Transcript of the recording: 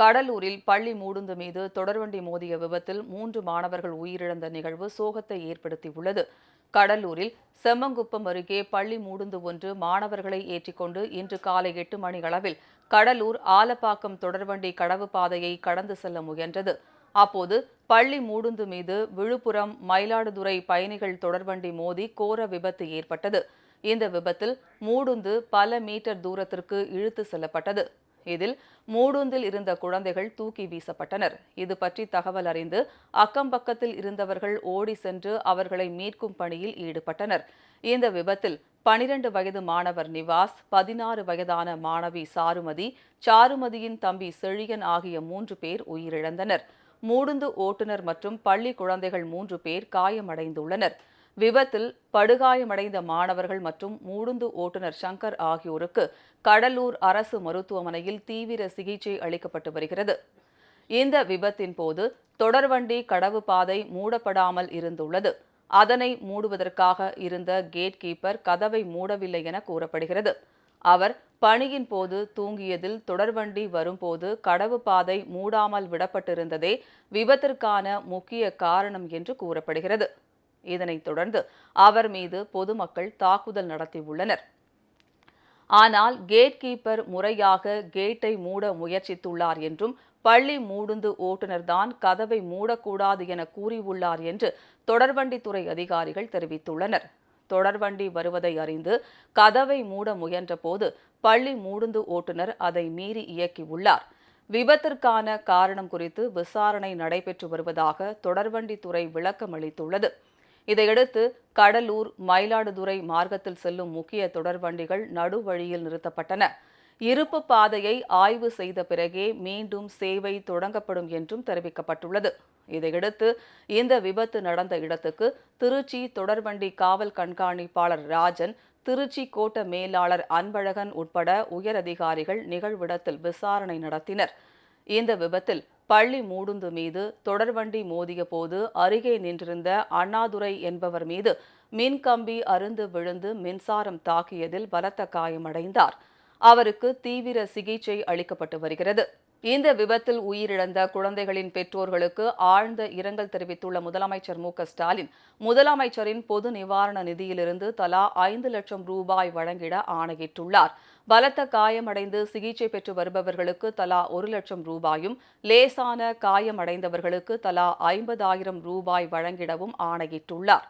கடலூரில் பள்ளி மூடுந்து மீது தொடர்வண்டி மோதிய விபத்தில் மூன்று மாணவர்கள் உயிரிழந்த நிகழ்வு சோகத்தை ஏற்படுத்தியுள்ளது. கடலூரில் செம்மங்குப்பம் அருகே பள்ளி மூடுந்து ஒன்று மாணவர்களை ஏற்றிக்கொண்டு இன்று காலை எட்டு மணி அளவில் கடலூர் ஆலப்பாக்கம் தொடர்வண்டி கடவு பாதையை கடந்து செல்ல முயன்றது. அப்போது பள்ளி மூடுந்து மீது விழுப்புரம் மயிலாடுதுறை பயணிகள் தொடர்வண்டி மோதி கோர விபத்து ஏற்பட்டது. இந்த விபத்தில் மூடுந்து பல மீட்டர் தூரத்திற்கு இழுத்து செல்லப்பட்டது. இதில் மூடுந்தில் இருந்த குழந்தைகள் தூக்கி வீசப்பட்டனர். இது பற்றி தகவல் அறிந்து அக்கம்பக்கத்தில் இருந்தவர்கள் ஓடி சென்று அவர்களை மீட்கும் பணியில் ஈடுபட்டனர். இந்த விபத்தில் பனிரெண்டு வயது மாணவர் நிவாஸ் பதினாறு வயதான மாணவி சாருமதி சாருமதியின் தம்பி செழியன் ஆகிய மூன்று பேர் உயிரிழந்தனர். மூடுந்து ஓட்டுநர் மற்றும் பள்ளி குழந்தைகள் மூன்று பேர் காயமடைந்துள்ளனர். விபத்தில் படுகாயமடைந்த மாணவர்கள் மற்றும் மூடுந்து ஓட்டுநர் சங்கர் ஆகியோருக்கு கடலூர் அரசு மருத்துவமனையில் தீவிர சிகிச்சை அளிக்கப்பட்டு வருகிறது. இந்த விபத்தின் போது தொடர்வண்டி கடவு பாதை மூடப்படாமல் இருந்துள்ளது. அதனை மூடுவதற்காக இருந்த கேட் கீப்பர் கதவை மூடவில்லை என கூறப்படுகிறது. அவர் பணியின் போது தூங்கியதில் தொடர்வண்டி வரும்போது கடவு பாதை மூடாமல் விடப்பட்டிருந்ததே விபத்திற்கான முக்கிய காரணம் என்று கூறப்படுகிறது. இதனைத் தொடர்ந்து அவர் மீது பொதுமக்கள் தாக்குதல் நடத்தியுள்ளனர். ஆனால் கேட் கீப்பர் முறையாக கேட்டை மூட முயற்சித்துள்ளார் என்றும் பள்ளி மூடுந்து ஓட்டுநர்தான் கதவை மூடக்கூடாது என கூறியுள்ளார் என்று தொடர்வண்டித்துறை அதிகாரிகள் தெரிவித்துள்ளனர். தொடர்வண்டி வருவதை அறிந்து கதவை மூட முயன்றபோது பள்ளி மூடுந்து ஓட்டுநர் அதை மீறி இயக்கியுள்ளார். விபத்திற்கான காரணம் குறித்து விசாரணை நடைபெற்று வருவதாக தொடர்வண்டித்துறை விளக்கம் அளித்துள்ளது இதையடுத்து கடலூர் மயிலாடுதுறை மார்க்கத்தில் செல்லும் முக்கிய தொடர்வண்டிகள் நடுவழியில் நிறுத்தப்பட்டன. இருப்பு பாதையை ஆய்வு செய்த பிறகே மீண்டும் சேவை தொடங்கப்படும் என்றும் தெரிவிக்கப்பட்டுள்ளது. இதையடுத்து இந்த விபத்து நடந்த இடத்துக்கு திருச்சி தொடர்வண்டி காவல் கண்காணிப்பாளர் ராஜன் திருச்சி கோட்ட மேலாளர் அன்பழகன் உட்பட உயரதிகாரிகள் நிகழ்விடத்தில் விசாரணை நடத்தினர். இந்த விபத்தில் பள்ளி மூடுந்து மீது தொடர்வண்டி மோதிய போது அருகே நின்றிருந்த அண்ணாதுரை என்பவர் மீது மின்கம்பி அருந்து விழுந்து மின்சாரம் தாக்கியதில் பலத்த காயமடைந்தார். அவருக்கு தீவிர சிகிச்சை அளிக்கப்பட்டு வருகிறது. இந்த விபத்தில் உயிரிழந்த குழந்தைகளின் பெற்றோர்களுக்கு ஆழ்ந்த இரங்கல் தெரிவித்துள்ள முதலமைச்சர் மு ஸ்டாலின் முதலமைச்சரின் பொது நிவாரண நிதியிலிருந்து தலா ஐந்து லட்சம் ரூபாய் வழங்கிட ஆணையிட்டுள்ளார். பலத்த காயமடைந்து சிகிச்சை பெற்று வருபவர்களுக்கு தலா ஒரு லட்சம் ரூபாயும் லேசான காயமடைந்தவர்களுக்கு தலா ஐம்பதாயிரம் ரூபாய் வழங்கிடவும் ஆணையிட்டுள்ளார்.